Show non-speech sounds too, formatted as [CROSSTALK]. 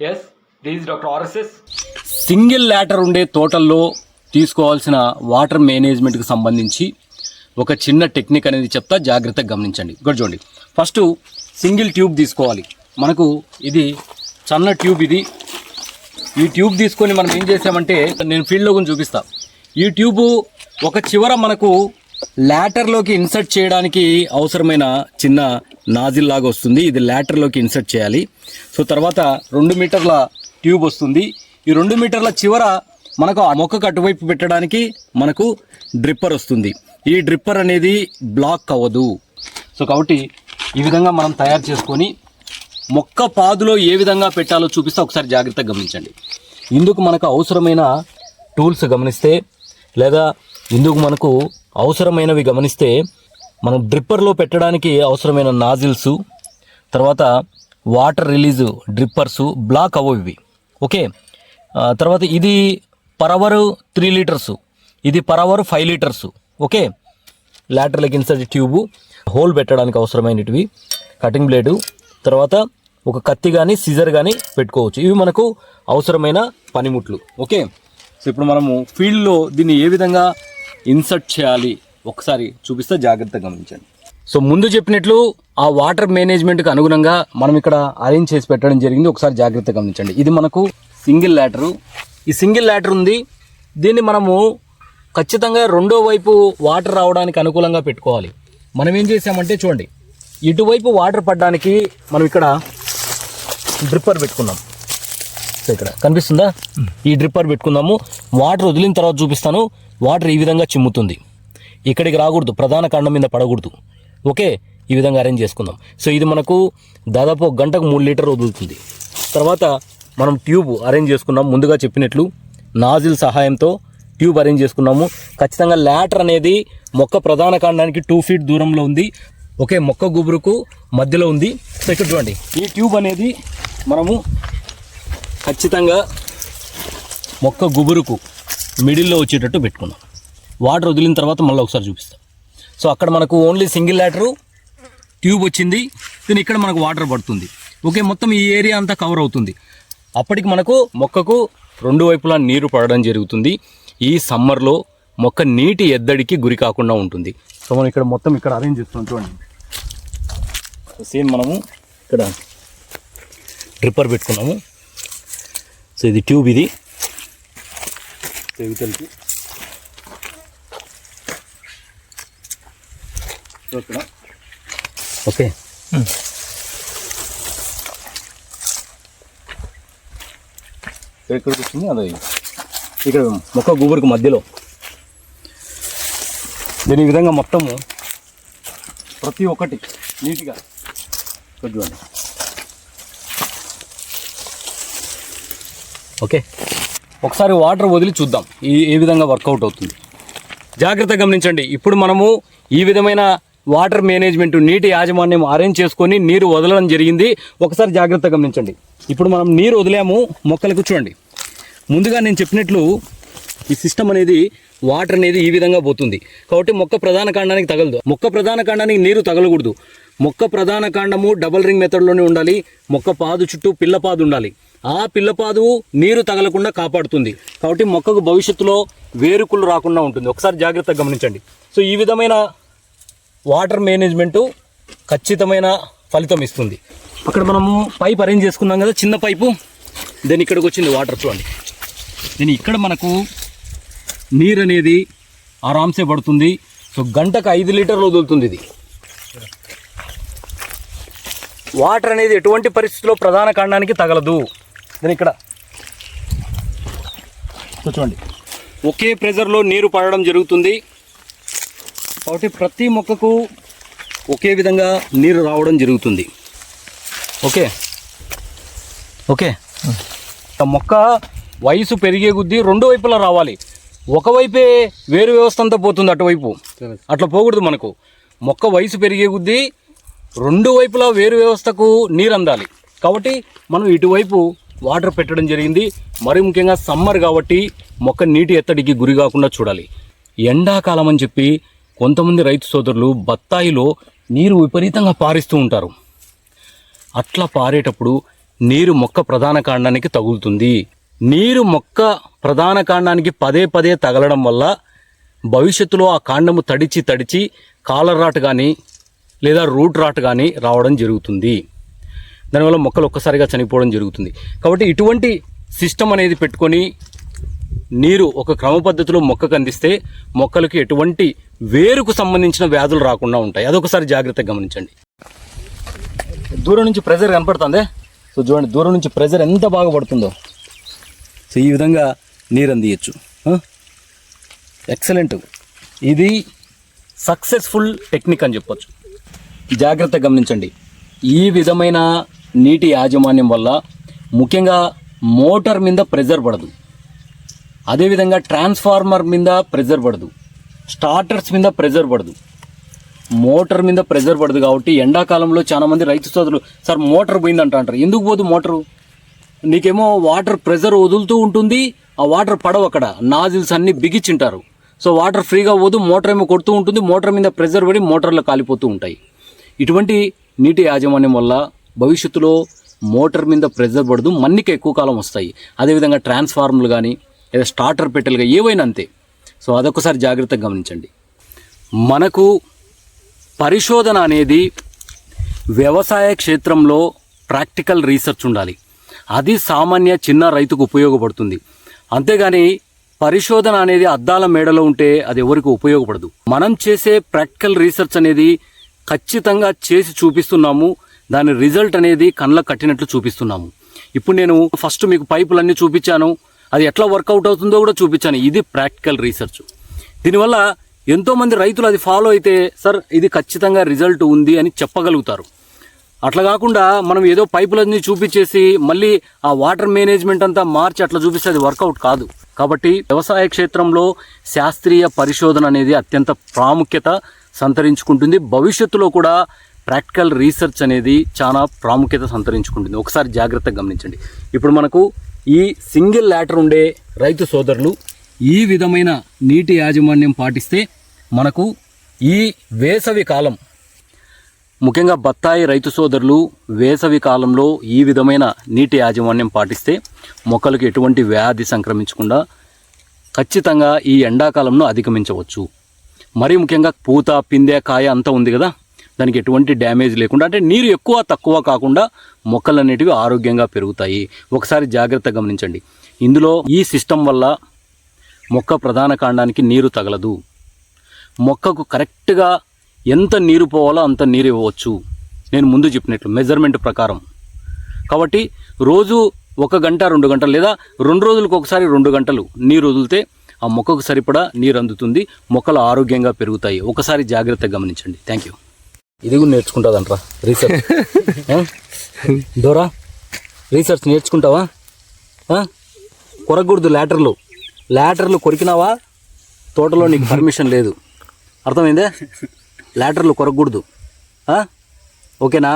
Yes this doctor RSS single lateral ఉండే తోటల్లో తీసుకోవాల్సిన వాటర్ మేనేజ్మెంట్కి సంబంధించి ఒక చిన్న టెక్నిక్ అనేది చెప్తా జాగ్రత్తగా గమనించండి. ఇక్కడ చూడండి. ఫస్ట్ సింగిల్ ట్యూబ్ తీసుకోవాలి. మనకు ఇది సన్న ట్యూబ్ ఇది. ఈ ట్యూబ్ తీసుకొని మనం ఏం చేసామంటే నేను ఫీల్డ్లో కొంచెం చూపిస్తా. ఈ ట్యూబు ఒక చివర మనకు ల్యాటర్లోకి ఇన్సర్ట్ చేయడానికి అవసరమైన చిన్న నాజిల్ లాగా వస్తుంది. ఇది ల్యాటర్లోకి ఇన్సర్ట్ చేయాలి. సో తర్వాత రెండు మీటర్ల ట్యూబ్ వస్తుంది. ఈ రెండు మీటర్ల చివర మనకు ఆ మొక్కకు అటువైపు పెట్టడానికి మనకు డ్రిప్పర్ వస్తుంది. ఈ డ్రిప్పర్ అనేది బ్లాక్ అవ్వదు. సో కాబట్టి ఈ విధంగా మనం తయారు చేసుకొని మొక్క పాదులో ఏ విధంగా పెట్టాలో చూపిస్తే ఒకసారి జాగ్రత్తగా గమనించండి. ఇందుకు మనకు అవసరమైన టూల్స్ గమనిస్తే లేదా ఇందుకు మనకు అవసరమైనవి గమనిస్తే మనం డ్రిప్పర్లో పెట్టడానికి అవసరమైన నాజిల్స్ తర్వాత వాటర్ రిలీజ్ డ్రిప్పర్స్ బ్లాక్ అవ్వవు. ఇవి ఓకే తర్వాత ఇది పర్ అవర్ త్రీ లీటర్స్ ఇది per hour five litres. Okay? Lateral insert tube hole పెట్టడానికి అవసరమైనటివి. కటింగ్ బ్లేడు తర్వాత ఒక కత్తి కానీ సిజర్ కానీ పెట్టుకోవచ్చు. ఇవి మనకు అవసరమైన పనిముట్లు. ఓకే? సో ఇప్పుడు మనము ఫీల్డ్లో దీన్ని ఏ విధంగా ఇన్సర్ట్ చేయాలి. ఒకసారి చూపిస్తే జాగ్రత్తగా గమనించండి. సో ముందు చెప్పినట్లు ఆ వాటర్ మేనేజ్మెంట్కి అనుగుణంగా మనం ఇక్కడ అరేంజ్ చేసి పెట్టడం జరిగింది. ఒకసారి జాగ్రత్తగా గమనించండి. ఇది మనకు సింగిల్ ల్యాటరు. ఈ సింగిల్ ల్యాటర్ ఉంది. దీన్ని మనము ఖచ్చితంగా రెండో వైపు వాటర్ రావడానికి అనుకూలంగా పెట్టుకోవాలి. మనం ఏం చేసామంటే చూడండి. ఇటువైపు వాటర్ పడడానికి మనం ఇక్కడ డ్రిప్పర్ పెట్టుకున్నాం. సో ఇక్కడ కనిపిస్తుందా? ఈ డ్రిప్పర్ పెట్టుకుందాము వాటర్ వదిలిన తర్వాత చూపిస్తాను. వాటర్ ఈ విధంగా చిమ్ముతుంది. ఇక్కడికి రాకూడదు ప్రధాన కాండం మీద పడకూడదు. ఓకే? ఈ విధంగా అరేంజ్ చేసుకుందాం. సో ఇది మనకు దాదాపు ఒక గంటకు మూడు లీటర్ వదులుతుంది. తర్వాత మనం ట్యూబ్ అరేంజ్ చేసుకున్నాం. ముందుగా చెప్పినట్లు నాజిల్ సహాయంతో ట్యూబ్ అరేంజ్ చేసుకున్నాము. ఖచ్చితంగా ల్యాటర్ అనేది మొక్క ప్రధాన కాండానికి టూ ఫీట్ దూరంలో ఉంది. ఓకే? మొక్క గుబురుకు మధ్యలో ఉంది. సో ఇక్కడ చూడండి. ఈ ట్యూబ్ అనేది మనము ఖచ్చితంగా మొక్క గుబురుకు మిడిల్లో వచ్చేటట్టు పెట్టుకున్నాం వాటర్ వదిలిన తర్వాత మళ్ళీ ఒకసారి చూపిస్తాం. సో అక్కడ మనకు ఓన్లీ సింగిల్ ల్యాటరు ట్యూబ్ వచ్చింది. దీని ఇక్కడ మనకు వాటర్ పడుతుంది. ఓకే మొత్తం ఈ ఏరియా అంతా కవర్ అవుతుంది. అప్పటికి మనకు మొక్కకు రెండు వైపులా నీరు పడడం జరుగుతుంది. ఈ సమ్మర్లో మొక్క నీటి ఎద్దడికి గురి కాకుండా ఉంటుంది. సో మనం ఇక్కడ మొత్తం ఇక్కడ అరేంజ్ చేస్తున్నాం చూడండి. సేమ్ మనము ఇక్కడ డ్రిప్పర్ పెట్టుకున్నాము. సో ఇది ట్యూబ్ ఇది. ఇక్కడ ఓకే. ఎక్కడికి వచ్చింది అదే. ఇక్కడ మొక్క గుబురుకు మధ్యలో. దీని ఈ విధంగా మొత్తము ప్రతి ఒక్కటి నీట్గా చూడండి. ఓకే. ఒకసారి వాటర్ వదిలి చూద్దాం. ఈ ఏ విధంగా వర్కౌట్ అవుతుంది. జాగ్రత్త గమనించండి. ఇప్పుడు మనము ఈ విధమైన వాటర్ మేనేజ్మెంట్ నీటి యాజమాన్యం అరేంజ్ చేసుకొని నీరు వదలడం జరిగింది. ఒకసారి జాగ్రత్త గమనించండి. ఇప్పుడు మనం నీరు వదిలాము మొక్కలకు చూడండి. ముందుగా నేను చెప్పినట్లు ఈ సిస్టమ్ అనేది వాటర్ అనేది ఈ విధంగా పోతుంది. కాబట్టి మొక్క ప్రధాన కాండానికి తగలదు. మొక్క ప్రధాన కాండానికి నీరు తగలకూడదు. మొక్క ప్రధాన కాండము డబల్ రింగ్ మెథడ్లోనే ఉండాలి. మొక్క పాదు చుట్టూ పిల్లపాదు ఉండాలి. ఆ పిల్లపాదు నీరు తగలకుండా కాపాడుతుంది. కాబట్టి మొక్కకు భవిష్యత్తులో వేరుకులు రాకుండా ఉంటుంది. ఒకసారి జాగ్రత్తగా గమనించండి. సో ఈ విధమైన వాటర్ మేనేజ్మెంటు ఖచ్చితమైన ఫలితం ఇస్తుంది. అక్కడ మనము పైప్ అరేంజ్ చేసుకున్నాం కదా చిన్న పైపు. దెన్ ఇక్కడికి వచ్చింది వాటర్ చూడండి దీని ఇక్కడ మనకు నీరు అనేది ఆరామ్సే పడుతుంది. సో గంటకు ఐదు లీటర్లు వదులుతుంది ఇది. వాటర్ అనేది ఎటువంటి పరిస్థితిలో ప్రధాన కాండానికి తగలదు. దీని ఇక్కడ చూడండి ఒకే ప్రెజర్లో నీరు పడడం జరుగుతుంది. కాబట్టి ప్రతి మొక్కకు ఒకే విధంగా నీరు రావడం జరుగుతుంది. ఓకే? ఓకే? మొక్క వయసు పెరిగే కొద్దీ రెండు వైపులా రావాలి. ఒకవైపే వేరు వ్యవస్థ అంతా పోతుంది అటువైపు. అట్లా పోకూడదు మనకు. మొక్క వయసు పెరిగే కొద్దీ రెండు వైపులా వేరు వ్యవస్థకు నీరు అందాలి కాబట్టి మనం ఇటువైపు వాటర్ పెట్టడం జరిగింది. మరి ముఖ్యంగా సమ్మర్ కాబట్టి మొక్క నీటి ఎత్తడికి గురి కాకుండా చూడాలి. ఎండాకాలం అని చెప్పి కొంతమంది రైతు సోదరులు బత్తాయిలో నీరు విపరీతంగా పారిస్తూ ఉంటారు. అట్లా పారేటప్పుడు నీరు మొక్క ప్రధాన కాండానికి తగులుతుంది. నీరు మొక్క ప్రధాన కాండానికి పదే పదే తగలడం వల్ల భవిష్యత్తులో ఆ కాండము తడిచి తడిచి కాలర్ కానీ లేదా రూట్ రాట్ కానీ రావడం జరుగుతుంది. దానివల్ల మొక్కలు ఒక్కసారిగా చనిపోవడం జరుగుతుంది. కాబట్టి ఇటువంటి సిస్టమ్ అనేది పెట్టుకొని నీరు ఒక క్రమ పద్ధతిలో మొక్కకు అందిస్తే మొక్కలకి ఎటువంటి వేరుకు సంబంధించిన వ్యాధులు రాకుండా ఉంటాయి. అదొకసారి జాగ్రత్తగా గమనించండి. దూరం నుంచి ప్రెజర్ కనపడుతుంది? సో చూడండి దూరం నుంచి ప్రెజర్ ఎంత బాగా పడుతుందో. సో ఈ విధంగా నీరు అందియచ్చు. ఎక్సలెంట్. ఇది సక్సెస్ఫుల్ టెక్నిక్ అని చెప్పొచ్చు. జాగ్రత్త గమనించండి. ఈ విధమైన నీటి యాజమాన్యం వల్ల ముఖ్యంగా మోటార్ మీద ప్రెజర్ పడదు. అదేవిధంగా ట్రాన్స్ఫార్మర్ మీద ప్రెజర్ పడదు. స్టార్టర్స్ మీద ప్రెజర్ పడదు. మోటార్ మీద ప్రెజర్ పడదు కాబట్టి ఎండాకాలంలో చాలామంది రైతు సోదరులు సార్ మోటార్ పోయిందంట అంటారు. ఎందుకు పోదు మోటారు? నీకేమో వాటర్ ప్రెజర్ వదులుతూ ఉంటుంది ఆ వాటర్ పడవు అక్కడ. నాజిల్స్ అన్ని బిగించింటారు సో వాటర్ ఫ్రీగా పోదు మోటార్ ఏమో కొడుతూ ఉంటుంది మోటార్ మీద ప్రెజర్ పడి మోటార్లో కాలిపోతూ ఉంటాయి. ఇటువంటి నీటి యాజమాన్యం వల్ల భవిష్యత్తులో మోటార్ మీద ప్రెజర్ పడదు మన్నిక ఎక్కువ కాలం వస్తాయి. అదేవిధంగా ట్రాన్స్ఫార్మర్లు కానీ లేదా స్టార్టర్ పెట్టెలుగా ఏవైనా అంతే. సో అదొకసారి జాగ్రత్తగా గమనించండి. మనకు పరిశోధన అనేది వ్యవసాయ క్షేత్రంలో ప్రాక్టికల్ రీసెర్చ్ ఉండాలి. అది సామాన్య చిన్న రైతుకు ఉపయోగపడుతుంది. అంతేగాని పరిశోధన అనేది అద్దాల మేడలో ఉంటే అది ఎవరికి ఉపయోగపడదు. మనం చేసే ప్రాక్టికల్ రీసెర్చ్ అనేది ఖచ్చితంగా చేసి చూపిస్తున్నాము. దాని రిజల్ట్ అనేది కళ్ళకు కట్టినట్లు చూపిస్తున్నాము. ఇప్పుడు నేను ఫస్ట్ మీకు పైపులన్నీ చూపించాను. అది ఎట్లా వర్కౌట్ అవుతుందో కూడా చూపించాను. ఇది ప్రాక్టికల్ రీసెర్చ్. దీనివల్ల ఎంతోమంది రైతులు అది ఫాలో అయితే సార్ ఇది ఖచ్చితంగా రిజల్ట్ ఉంది అని చెప్పగలుగుతారు. అట్లా కాకుండా మనం ఏదో పైపులన్నీ చూపించేసి మళ్ళీ ఆ వాటర్ మేనేజ్మెంట్ అంతా మార్చి అట్లా చూపిస్తే అది వర్కౌట్ కాదు. కాబట్టి వ్యవసాయ క్షేత్రంలో శాస్త్రీయ పరిశోధన అనేది అత్యంత ప్రాముఖ్యత. సంతరించుకుంటుంది. భవిష్యత్తులో కూడా ప్రాక్టికల్ రీసెర్చ్ అనేది చాలా ప్రాముఖ్యత సంతరించుకుంటుంది. ఒకసారి జాగ్రత్తగా గమనించండి. ఇప్పుడు మనకు ఈ సింగిల్ లాటర్ ఉండే రైతు సోదరులు ఈ విధమైన నీటి యాజమాన్యం పాటిస్తే మనకు ఈ వేసవి కాలం ముఖ్యంగా బత్తాయి రైతు సోదరులు వేసవి కాలంలో ఈ విధమైన నీటి యాజమాన్యం పాటిస్తే మొక్కలకు ఎటువంటి వ్యాధి సంక్రమించకుండా ఖచ్చితంగా ఈ ఎండాకాలంలో అధిగమించవచ్చు. మరీ ముఖ్యంగా పూత పిందె కాయ అంతా ఉంది కదా. దానికి ఎటువంటి డ్యామేజ్ లేకుండా అంటే నీరు ఎక్కువ తక్కువ కాకుండా మొక్కలు అనేటివి ఆరోగ్యంగా పెరుగుతాయి. ఒకసారి జాగ్రత్త గమనించండి. ఇందులో ఈ సిస్టమ్ వల్ల మొక్క ప్రధాన కాండానికి నీరు తగలదు. మొక్కకు కరెక్ట్గా ఎంత నీరు పోవాలో అంత నీరు ఇవ్వవచ్చు. నేను ముందు చెప్పినట్లు మెజర్మెంట్ ప్రకారం. కాబట్టి రోజు ఒక గంట రెండు గంటలు లేదా రెండు రోజులకు ఒకసారి రెండు గంటలు నీరు వదిలితే ఆ మొక్కకు సరిపడా నీరు అందుతుంది. మొక్కలు ఆరోగ్యంగా పెరుగుతాయి. ఒకసారి జాగ్రత్తగా గమనించండి. థ్యాంక్ యూ ఇది కూడా నేర్చుకుంటుందంట్రా. రీసెర్చ్? [LAUGHS] డోరా రీసెర్చ్ నేర్చుకుంటావా? కొరకూడదు లాటర్లు లాటర్లు కొరికినావా? తోటలో నీకు పర్మిషన్ లేదు. అర్థమైందే? లాటర్లు కొరకూడదు? ఓకేనా?